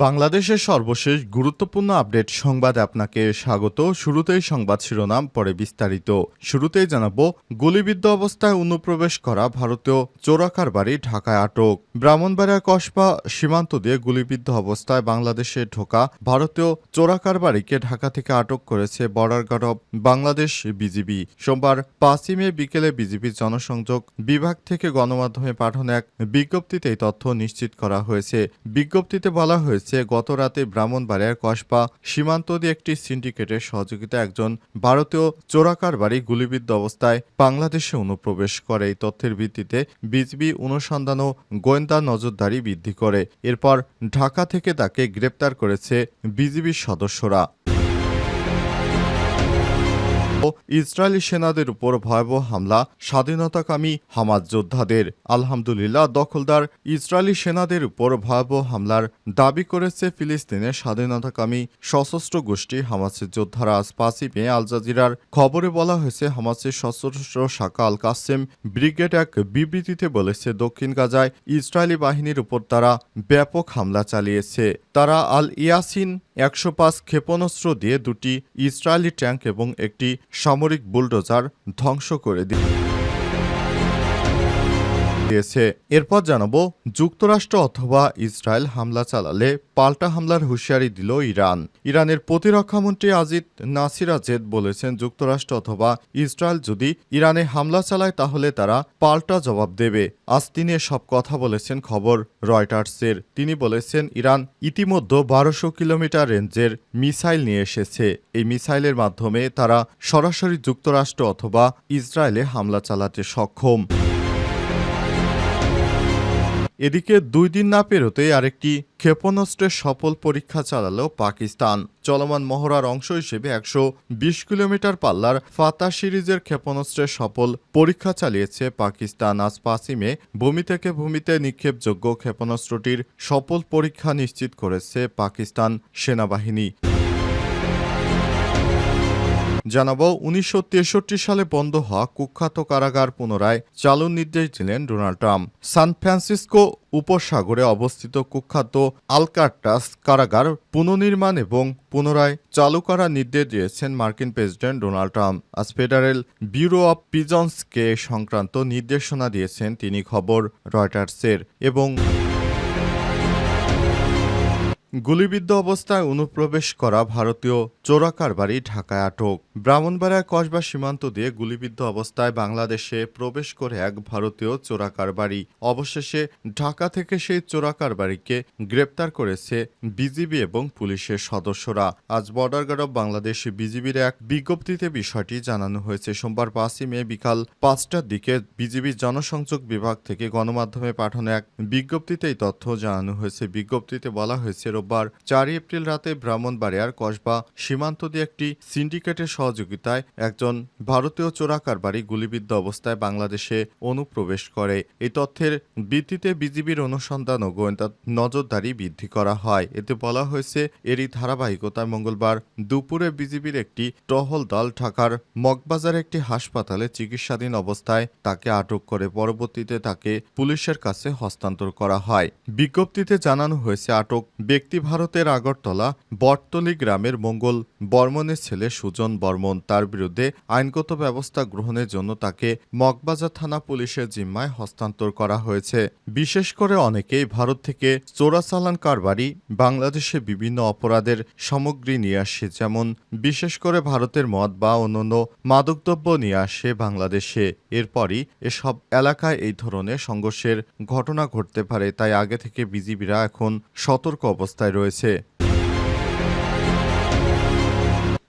বাংলাদেশের সর্বশেষ গুরুত্বপূর্ণ আপডেট সংবাদে আপনাকে স্বাগত। শুরুতেই সংবাদ শিরোনাম, পরে বিস্তারিত। শুরুতেই জানাব, গুলিবিদ্ধ অবস্থায় অনুপ্রবেশ করা ভারতীয় চোরাকার বাড়ি ঢাকায় আটক। ব্রাহ্মণবাড়িয়া কসবা সীমান্ত দিয়ে গুলিবিদ্ধ অবস্থায় বাংলাদেশে ঢোকা ভারতীয় চোরাকার বাড়িকে ঢাকা থেকে আটক করেছে border guard of Bangladesh BGB. সোমবার পাঁচই মে বিকেলে বিজিবির জনসংযোগ বিভাগ থেকে গণমাধ্যমে পাঠানো এক বিজ্ঞপ্তিতে এই তথ্য নিশ্চিত করা হয়েছে। বিজ্ঞপ্তিতে বলা হয়েছে গত রাতে ব্রাহ্মণবাড়িয়ার কসবা সীমান্ত দিয়ে একটি সিন্ডিকেটের সহযোগিতা একজন ভারতীয় চোরাকার বাড়ি গুলিবিদ্ধ অবস্থায় বাংলাদেশে অনুপ্রবেশ করে। এই তথ্যের ভিত্তিতে বিজিবি অনুসন্ধান ও গোয়েন্দা নজরদারি বৃদ্ধি করে। এরপর ঢাকা থেকে তাকে গ্রেপ্তার করেছে বিজিবির সদস্যরা। ইসরায়েলি সেনাদের উপর ভয়াবহ হামলা, স্বাধীনতাকামী হামাজ যোদ্ধাদের। আলহামদুলিল্লাহ, দখলদার ইসরায়েলি সেনাদের উপর ভয়াবহ হামলার দাবি করেছে ফিলিস্তিনের স্বাধীনতাকামী সশস্ত্র গোষ্ঠী হামাসের যোদ্ধারা। আজ পাঁচই মে আল জাজিরার খবরে বলা হয়েছে, হামাসের সশস্ত্র শাখা আল কাসেম ব্রিগেড এক বিবৃতিতে বলেছে, দক্ষিণ গাজায় ইসরায়েলি বাহিনীর উপর তারা ব্যাপক হামলা চালিয়েছে। তারা আল ইয়াসিন একশো পাঁচ ক্ষেপণাস্ত্র দিয়ে দুটি ইসরায়েলি ট্যাঙ্ক এবং একটি সামরিক বুলডোজার ধ্বংস করে দিয়ে দিয়েছে এরপর জানাব, যুক্তরাষ্ট্র অথবা ইসরায়েল হামলা চালালে পাল্টা হামলার হুঁশিয়ারি দিল ইরান। ইরানের প্রতিরক্ষামন্ত্রী আজিদ নাসিরাজেদ বলেছেন, যুক্তরাষ্ট্র অথবা ইসরায়েল যদি ইরানে হামলা চালায়, তাহলে তারা পাল্টা জবাব দেবে। আজ তিনি সব কথা বলেছেন খবর রয়টার্সের। তিনি বলেছেন, ইরান ইতিমধ্যে বারোশো কিলোমিটার রেঞ্জের মিসাইল নিয়ে এসেছে। এই মিসাইলের মাধ্যমে তারা সরাসরি যুক্তরাষ্ট্র অথবা ইসরায়েলে হামলা চালাতে সক্ষম। এদিকে দুই দিন না পেরোতেই আরেকটি ক্ষেপণাস্ত্রের সফল পরীক্ষা চালালো পাকিস্তান। চলমান মহড়ার অংশ হিসেবে একশো বিশ কিলোমিটার পাল্লার ফাতা সিরিজের ক্ষেপণাস্ত্রের সফল পরীক্ষা চালিয়েছে পাকিস্তান। আজ পাসিমে ভূমি থেকে ভূমিতে নিক্ষেপযোগ্য ক্ষেপণাস্ত্রটির সফল পরীক্ষা নিশ্চিত করেছে পাকিস্তান সেনাবাহিনী। জানাব, উনিশশো তেষট্টি সালে বন্ধ হওয়া কুখ্যাত কারাগার পুনরায় চালুর নির্দেশ দিলেন ডোনাল্ড ট্রাম্প। সান ফ্রান্সিসকো উপসাগরে অবস্থিত কুখ্যাত আলকাটাস কারাগার পুনর্নির্মাণ এবং পুনরায় চালু করার নির্দেশ দিয়েছেন মার্কিন প্রেসিডেন্ট ডোনাল্ড ট্রাম্প। আজ ফেডারেল ব্যুরো অব প্রিজন্সকে সংক্রান্ত নির্দেশনা দিয়েছেন, তিনি খবর রয়টার্সের। এবং গুলিবিদ্ধ অবস্থায় অনুপ্রবেশ করা ভারতীয় চোরাকার বাড়ি ঢাকায় আটক। ব্রাহ্মণবাড়িয়া কসবা সীমান্ত দিয়ে গুলিবিদ্ধ অবস্থায় বাংলাদেশে প্রবেশ করে এক ভারতীয় চোরাকার বাড়ি। অবশেষে ঢাকা থেকে সেই চোরাকার বাড়িকে গ্রেপ্তার করেছে বিজিবি এবং পুলিশের সদস্যরা। আজ বর্ডার গার্ড অব বাংলাদেশ বিজিবির এক বিজ্ঞপ্তিতে বিষয়টি জানানো হয়েছে। সোমবার পাঁচই মে বিকাল পাঁচটার দিকে বিজিবির জনসংযোগ বিভাগ থেকে গণমাধ্যমে পাঠানো এক বিজ্ঞপ্তিতে এই তথ্য জানানো হয়েছে। বিজ্ঞপ্তিতে বলা হয়েছে রোববার চারই এপ্রিল রাতে ব্রাহ্মণবাড়িয়ার কসবা সীমান্ত দিয়ে একটি সিন্ডিকেটের সহযোগিতায় একজন ভারতীয় চোরাকার বাড়ি গুলিবিদ্ধ অবস্থায় বাংলাদেশে অনুপ্রবেশ করে। এই তথ্যের ভিত্তিতে বিজিবির অনুসন্ধান ও গোয়েন্দা নজরদারি বৃদ্ধি করা হয়। এতে বলা হয়েছে, এরই ধারাবাহিকতায় মঙ্গলবার দুপুরে বিজিবির একটি টহল দল ঢাকার মগবাজার একটি হাসপাতালে চিকিৎসাধীন অবস্থায় তাকে আটক করে। পরবর্তীতে তাকে পুলিশের কাছে হস্তান্তর করা হয়। বিজ্ঞপ্তিতে জানানো হয়েছে, আটক ব্যক্তি ভারতের আগরতলা, বটতলি গ্রামের মঙ্গল বর্মনের ছেলে সুজন বর্মন তার বিরুদ্ধে আইনগত ব্যবস্থা গ্রহণের জন্য তাকে মগবাজার থানা পুলিশের জিম্মায় হস্তান্তর করা হয়েছে। বিশেষ করে অনেকেই ভারত থেকে চোরাচালান কারবারি, বাংলাদেশে বিভিন্ন অপরাধের সামগ্রী নিয়ে আসে, যেমন বিশেষ করে ভারতের মদ বা অন্যান্য মাদকদ্রব্য নিয়ে আসে বাংলাদেশে। এরপরই এসব এলাকায় এই ধরনের সংঘর্ষের ঘটনা ঘটতে পারে, তাই আগে থেকে বিজিবিরা এখন সতর্ক অবস্থায় রয়েছে।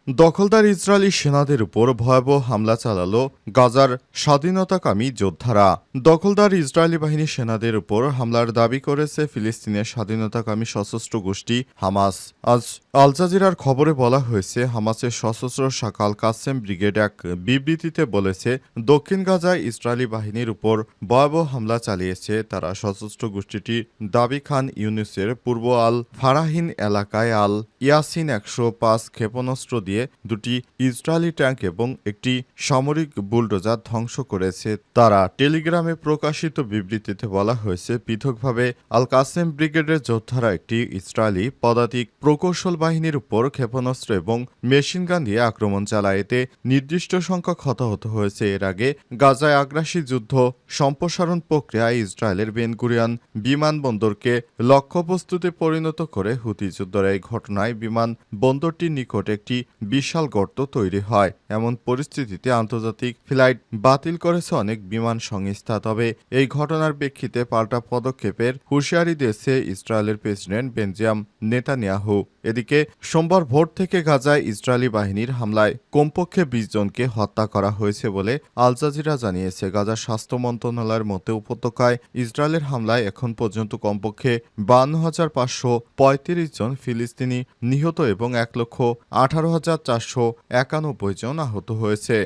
দখলদার ইসরায়েলি সেনাদের উপর ভয়াবহ হামলা চালালো গাজার স্বাধীনতাকামী যোদ্ধারা। দখলদার ইসরায়েলি বাহিনী সেনাদের উপর হামলার দাবি করেছে ফিলিস্তিনের স্বাধীনতাকামী সশস্ত্র গোষ্ঠী হামাস। আজ আল জাজিরার খবরে বলা হয়েছে, হামাসের সশস্ত্র শাখা আল কাসেম ব্রিগেড এক বিবৃতিতে বলেছে, দক্ষিণ গাজায় ইসরায়েলি বাহিনীর উপর ভয়াবহ হামলা চালিয়েছে তারা সশস্ত্র গোষ্ঠীটি দাবি খান ইউনিসের পূর্ব আল ফারাহিন এলাকায় আল ইয়াসিন একশো পাঁচ ক্ষেপণাস্ত্র দিয়ে দিয়ে দুটি ইসরায়েলি ট্যাঙ্ক এবং একটি সামরিক বুলডোজার ধ্বংস করেছে তারা। টেলিগ্রামে প্রকাশিত বিবৃতিতে বলা হয়েছে, পৃথকভাবে আল কাসেম ব্রিগেডের যোদ্ধারা একটি ইসরায়েলি পদাতিক প্রকৌশল বাহিনীর উপর ক্ষেপণাস্ত্র এবং মেশিনগান দিয়ে আক্রমণ চালায়। এতে নির্দিষ্ট সংখ্যক হতাহত হয়েছে। এর আগে গাজায় আগ্রাসী যুদ্ধ সম্প্রসারণ প্রক্রিয়ায় ইসরায়েলের বেনগুরিয়ান বিমানবন্দরকে লক্ষ্যবস্তুতে পরিণত করে হুতি যুদ্ধের এই ঘটনায় বিমান বন্দরটির নিকট একটি বিশাল গর্ত তৈরি হয়। এমন পরিস্থিতিতে আন্তর্জাতিক ফ্লাইট বাতিল করেছে অনেক বিমান সংস্থা। তবে এই ঘটনার প্রেক্ষিতে পাল্টা পদক্ষেপের হুঁশিয়ারি দিয়েছে ইসরায়েলের প্রেসিডেন্ট বেনজিয়াম নেতানিয়াহু। এদিকে সোমবার ভোর থেকে গাজায় ইসরায়েলি বাহিনীর হামলায় কমপক্ষে বিশ জনকে হত্যা করা হয়েছে বলে আল জাজিরা জানিয়েছে। গাজার স্বাস্থ্য মন্ত্রণালয়ের মতে উপত্যকায় ইসরায়েলের হামলায় এখন পর্যন্ত কমপক্ষে বান্ন হাজার পাঁচশো পঁয়ত্রিশ জন ফিলিস্তিনি নিহত এবং এক লক্ষ আঠারো হাজার চারশো একানব্বই জন আহত হয়েছে।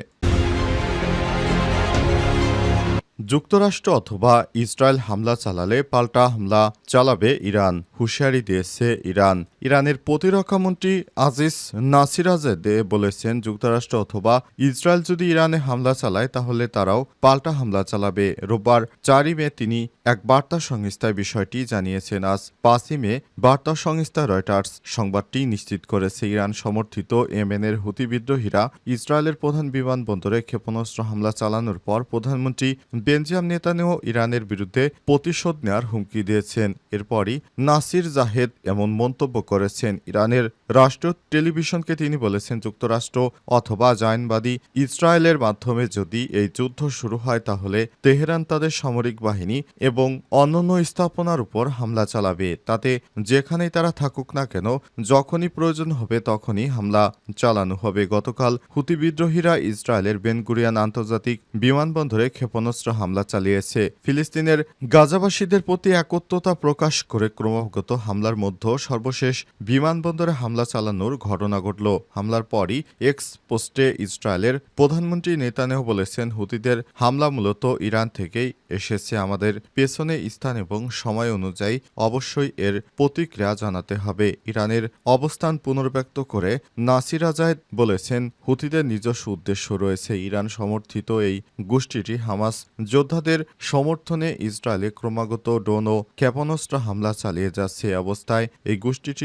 যুক্তরাষ্ট্র অথবা ইসরায়েল হামলা চালালে পাল্টা হামলা চালাবে ইরান, হুঁশিয়ারি দিয়েছে ইরান। ইরানের প্রতিরক্ষামন্ত্রী আজিজ নাসিরাজেদে বলেছেন, যুক্তরাষ্ট্র অথবা ইসরায়েল যদি ইরানে হামলা চালায়, তাহলে তারাও পাল্টা হামলা চালাবে। রোববার চারই মে তিনি এক বার্তা সংস্থায় বিষয়টি জানিয়েছেন। আজ পাঁচই মে বার্তা সংস্থা রয়টার্স সংবাদটি নিশ্চিত করেছে। ইরান সমর্থিত এমএনের হুতি বিদ্রোহীরা ইসরায়েলের প্রধান বিমানবন্দরে ক্ষেপণাস্ত্র হামলা চালানোর পর প্রধানমন্ত্রী বেনজিয়াম নেতানেও ইরানের বিরুদ্ধে প্রতিশোধ নেওয়ার হুমকি দিয়েছেন। এরপরই নাসির জাহেদ এমন মন্তব্য করেছেন। ইরানের রাষ্ট্রীয় টেলিভিশনকে তিনি বলেছেন, যুক্তরাষ্ট্র অথবা জায়নবাদী ইসরায়েলের মাধ্যমে যদি এই যুদ্ধ শুরু হয়, তাহলে তেহরান তাদের সামরিক বাহিনী এবং অন্যান্য স্থাপনার উপর হামলা চালাবে। তাতে যেখানেই তারা থাকুক না কেন, যখনই প্রয়োজন হবে, তখনই হামলা চালানো হবে। গতকাল হুতি বিদ্রোহীরা ইসরায়েলের বেনগুরিয়ান আন্তর্জাতিক বিমানবন্দরে ক্ষেপণাস্ত্র হামলা চালিয়েছে। ফিলিস্তিনের গাজাবাসীদের প্রতি একত্রতা প্রকাশ করে ক্রমাগত হামলার মধ্যে সর্বশেষ বিমানবন্দরে হামলা চালানোর ঘটনা ঘটল। হামলার পরই এক্স পোস্টে ইসরায়েলের প্রধানমন্ত্রী নেতানেহ বলেছেন, হুতিদের হামলা মূলত ইরান থেকেই এসেছে। আমাদের পেছনে স্থান এবং সময় অনুযায়ী অবশ্যই এর প্রতিক্রিয়া জানাতে হবে। ইরানের অবস্থান পুনর্ব্যক্ত করে নাসির আজাদ বলেছেন, হুতিদের নিজস্ব উদ্দেশ্য রয়েছে। ইরান সমর্থিত এই গোষ্ঠীটি হামাস যোদ্ধাদের সমর্থনে ইসরায়েলে ক্রমাগত ড্রোন ও ক্ষেপণাস্ত্র হামলা চালিয়ে যাচ্ছে। অবস্থায় এই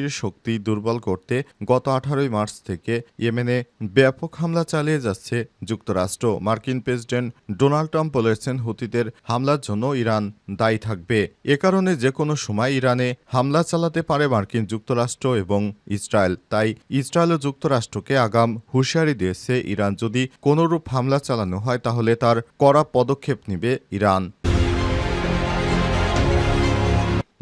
গোষ্ঠীটির শক্তি দুর্বল করতে গত আঠারোই মার্চ থেকে ইয়েমেনে ব্যাপক হামলা চালিয়ে যাচ্ছে যুক্তরাষ্ট্র। মার্কিন প্রেসিডেন্ট ডোনাল্ড ট্রাম্প বলেছেন হুতিদের হামলার জন্য ইরান দায়ী থাকবে। এ কারণে যে কোনো সময় ইরানে হামলা চালাতে পারে মার্কিন যুক্তরাষ্ট্র এবং ইসরায়েল। তাই ইসরায়েল ও যুক্তরাষ্ট্রকে আগাম হুঁশিয়ারি দিয়েছে ইরান। যদি কোনোরূপ হামলা চালানো হয়, তাহলে তার কড়া পদক্ষেপ নেবে ইরান।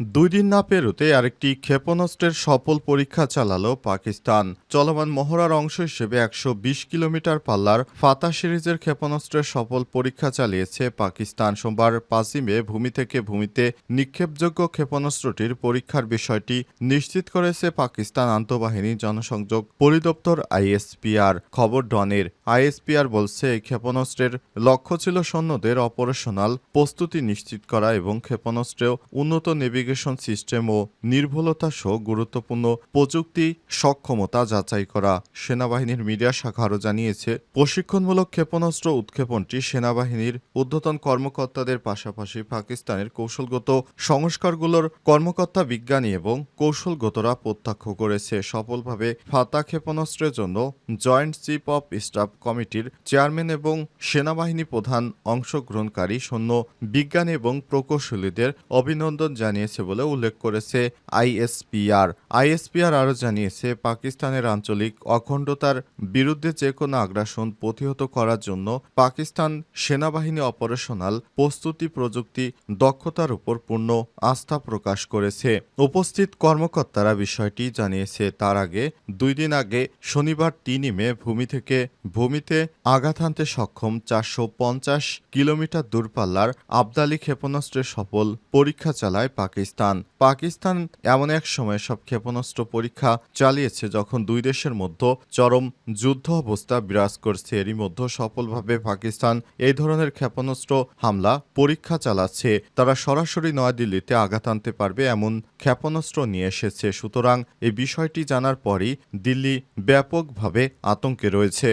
দুই দিন না পেরোতে আরেকটি ক্ষেপণাস্ত্রের সফল পরীক্ষা চালালো পাকিস্তান। চলমান মহড়ার অংশ হিসেবে একশো বিশ কিলোমিটার পাল্লার ফাতা সিরিজের ক্ষেপণাস্ত্রের সফল পরীক্ষা চালিয়েছে পাকিস্তান। সোমবার পাঁচই মে ভূমি থেকে ভূমিতে নিক্ষেপযোগ্য ক্ষেপণাস্ত্রটির পরীক্ষার বিষয়টি নিশ্চিত করেছে পাকিস্তান আন্তঃবাহিনী জনসংযোগ পরিদপ্তর আইএসপিআর। খবর ডনের, আইএসপিআর বলছে, এই ক্ষেপণাস্ত্রের লক্ষ্য ছিল সৈন্যদের অপারেশনাল প্রস্তুতি নিশ্চিত করা এবং ক্ষেপণাস্ত্রেও উন্নত নেভিগেশন সিস্টেম ও নির্ভুলতা সহ গুরুত্বপূর্ণ প্রযুক্তি সক্ষমতা যাচাই করা। সেনাবাহিনীর মিডিয়া শাখা আরও জানিয়েছে, প্রশিক্ষণমূলক ক্ষেপণাস্ত্র উৎক্ষেপণটি সেনাবাহিনীর ঊর্ধ্বতন কর্মকর্তাদের পাশাপাশি পাকিস্তানের কৌশলগত সংস্কারগুলোর কর্মকর্তা বিজ্ঞানী এবং কৌশলগতরা প্রত্যক্ষ করেছে। সফলভাবে ফাতা ক্ষেপণাস্ত্রের জন্য জয়েন্ট চিফ অফ স্টাফ কমিটির চেয়ারম্যান এবং সেনাবাহিনী প্রধান অংশগ্রহণকারী সৈন্য বিজ্ঞানী এবং প্রকৌশলীদের অভিনন্দন জানিয়েছে বলে উল্লেখ করেছে আইএসপিআর। আইএসপিআর আরও জানিয়েছে, পাকিস্তানের আঞ্চলিক অখণ্ডতার বিরুদ্ধে যে কোনো আগ্রাসন প্রতিহত করার জন্য পাকিস্তান সেনাবাহিনী অপারেশনাল প্রস্তুতি প্রযুক্তি দক্ষতার উপর পূর্ণ আস্থা প্রকাশ করেছে। উপস্থিত কর্মকর্তারা বিষয়টি জানিয়েছে, তার আগে দুই দিন আগে শনিবার তিনই মে ভূমি থেকে ভূমিতে আঘাত হানতে সক্ষম চারশো পঞ্চাশ কিলোমিটার দূরপাল্লার আবদালি ক্ষেপণাস্ত্রের সফল পরীক্ষা চালায় পাকিস্তান। পাকিস্তান। পাকিস্তান এমন এক সময় সব ক্ষেপণাস্ত্র পরীক্ষা চালিয়েছে যখন দুই দেশের মধ্যে চরম যুদ্ধ অবস্থা বিরাজ করছে। এরই মধ্যে সফলভাবে পাকিস্তান এই ধরনের ক্ষেপণাস্ত্র হামলা পরীক্ষা চালাচ্ছে। তারা সরাসরি নয়াদিল্লিতে আঘাত আনতে পারবে এমন ক্ষেপণাস্ত্র নিয়ে এসেছে। সুতরাং এই বিষয়টি জানার পরই দিল্লি ব্যাপকভাবে আতঙ্কে রয়েছে।